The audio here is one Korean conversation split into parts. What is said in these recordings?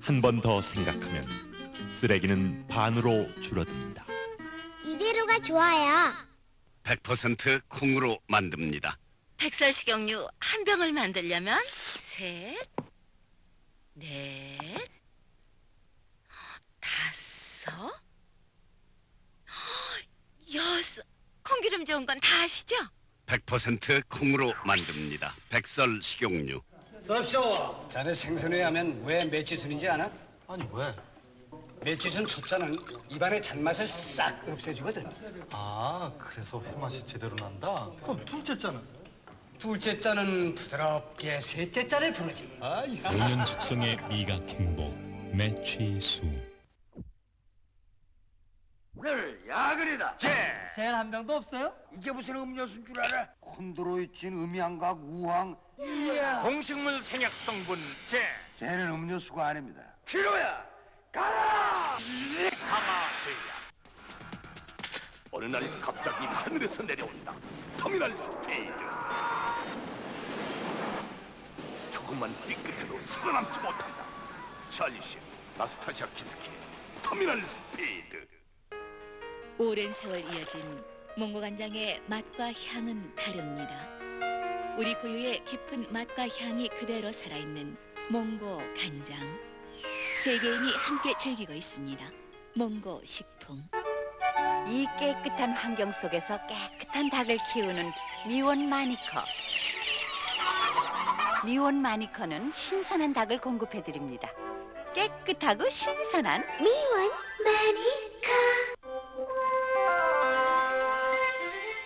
한 번 더 생각하면 쓰레기는 반으로 줄어듭니다. 이대로가 좋아요. 100% 콩으로 만듭니다. 백설 식용유 한 병을 만들려면 셋, 넷, 다섯, 여섯. 콩기름 좋은 건 다 아시죠? 100% 콩으로 만듭니다. 백설 식용유. 쌉쇼 자네 생선회 하면 왜 맷지순인지 아나? 아니 왜? 첫 잔은 입안의 잔맛을 싹 없애주거든 아 그래서 회 맛이 제대로 난다? 그럼 둘째 잔은? 둘째 잔은 부드럽게 셋째 잔을 부르지 아이 5년 숙성의 미각 행복 매취수 오늘 야근이다. 제. 젤한 병도 없어요? 이게 무슨 음료수인 줄 알아? 콘드로이친, 음양각, 우황. 공식물 생약 성분 제 쟤는 음료수가 아닙니다. 필요야. 가라. 사마제약. 어느 날 갑자기 하늘에서 내려온다. 터미널 스페이드. 조금만 뒤끝에도 살아남지 못한다. 샬리시 나스타샤 키스키 터미널 스페이드. 오랜 세월 이어진 몽고 간장의 맛과 향은 다릅니다. 우리 고유의 깊은 맛과 향이 그대로 살아있는 몽고 간장. 세계인이 함께 즐기고 있습니다. 몽고 식품. 이 깨끗한 환경 속에서 깨끗한 닭을 키우는 미원 마니커. 미원 마니커는 신선한 닭을 공급해 드립니다. 깨끗하고 신선한 미원 마니카.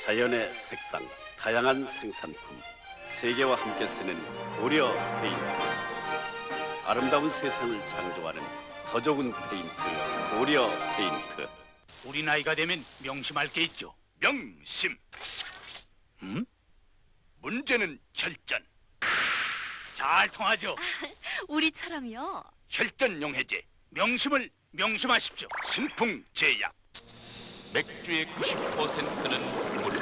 자연의 색상, 다양한 생산품, 세계와 함께 쓰는 고려 페인트. 아름다운 세상을 창조하는 더 좋은 페인트, 고려 페인트. 우리 나이가 되면 명심할 게 있죠. 명심. 음? 문제는 혈전. 잘 통하죠. 우리처럼요. 혈전 용해제. 명심을 명심하십시오. 신풍 제약. 맥주의 90%는 물.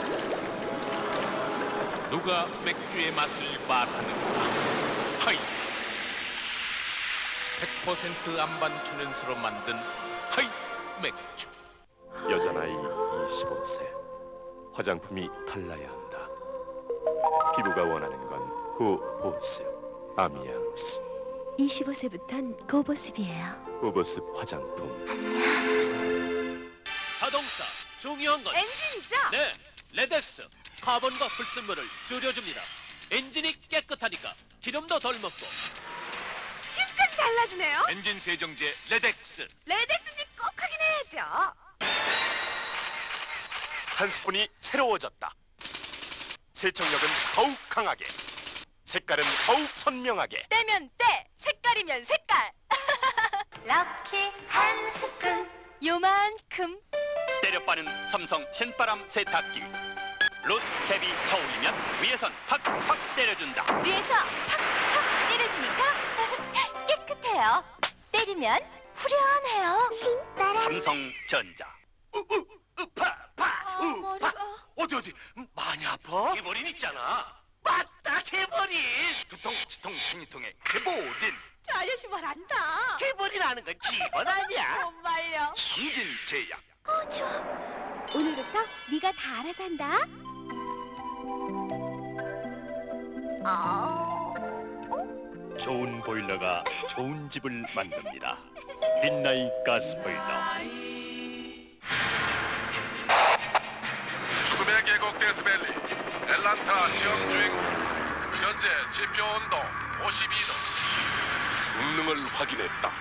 누가 맥주의 맛을 말하는가? 100% 안반초년수로 만든 하이트 맥주. 여자 나이 25세 화장품이 달라야 한다 피부가 원하는 건 고보습 아미앙스 25세부턴 고보습이에요. 고보습 화장품 자동차 중요한 건 엔진이죠? 네, 레덱스 카본과 불순물을 줄여줍니다. 엔진이 깨끗하니까 기름도 덜 먹고 달라지네요. 엔진 세정제 레덱스. 레덱스지 꼭 확인해야죠. 한 스푼이 새로워졌다 세척력은 더욱 강하게 색깔은 더욱 선명하게 때면 때, 색깔이면 색깔. 럭키 한 스푼. 요만큼. 때려빠는 삼성 신바람 세탁기. 로스캡이 저울리면 위에선 팍팍 때려준다. 때려주니까 깨끗해요. 때리면 후련해요. 신바람. 삼성전자. 아, 머리가. 어디 어디 많이 아파? 개보린 있잖아. 맞다 개보린. 두통 치통 생리통에 개보린. 저 아저씨 말 안다. 개보린하는 건 기본 아니야. 정말요. 삼진 제약. 어, 좋아. 오늘부터 네가 다 알아서 한다. 아, 좋은 보일러가 좋은 집을 만듭니다. 빛나이 가스 보일러. 죽음의 계곡 데스밸리 엘란타 시험 주행 후 현재 지표 온도 52도. 성능을 확인했다.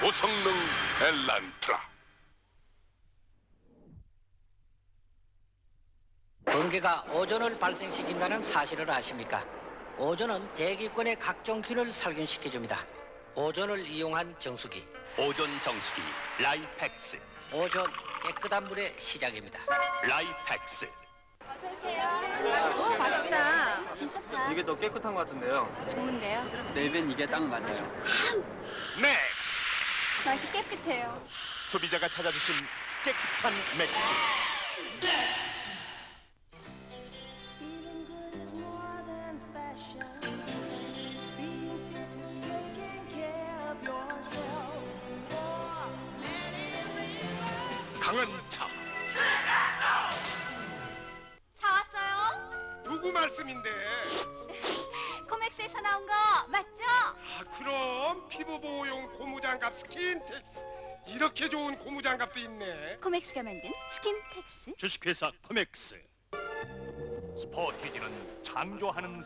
고성능 엘란트라. 번개가 오존을 발생시킨다는 사실을 아십니까? 오존은 대기권의 각종 균을 살균시켜줍니다. 오존을 이용한 정수기, 오존 정수기 라이펙스. 오존 깨끗한 물의 시작입니다. 라이팩스 오, 맛있다. 괜찮다. 이게 더 깨끗한 것 같은데요. 좋은데요? 내벤 이게 딱 맞아요. 맥스 맛이 깨끗해요. 소비자가 찾아주신 깨끗한 맥주 강한 차 사왔어요? 누구 말씀인데? 코맥스에서 나온 거 맞죠? 아, 그럼 피부 보호용 고무장갑 스킨텍스. 이렇게 좋은 고무장갑도 있네. 코맥스가 만든 스킨텍스. 주식회사 코맥스 스포티지는 창조하는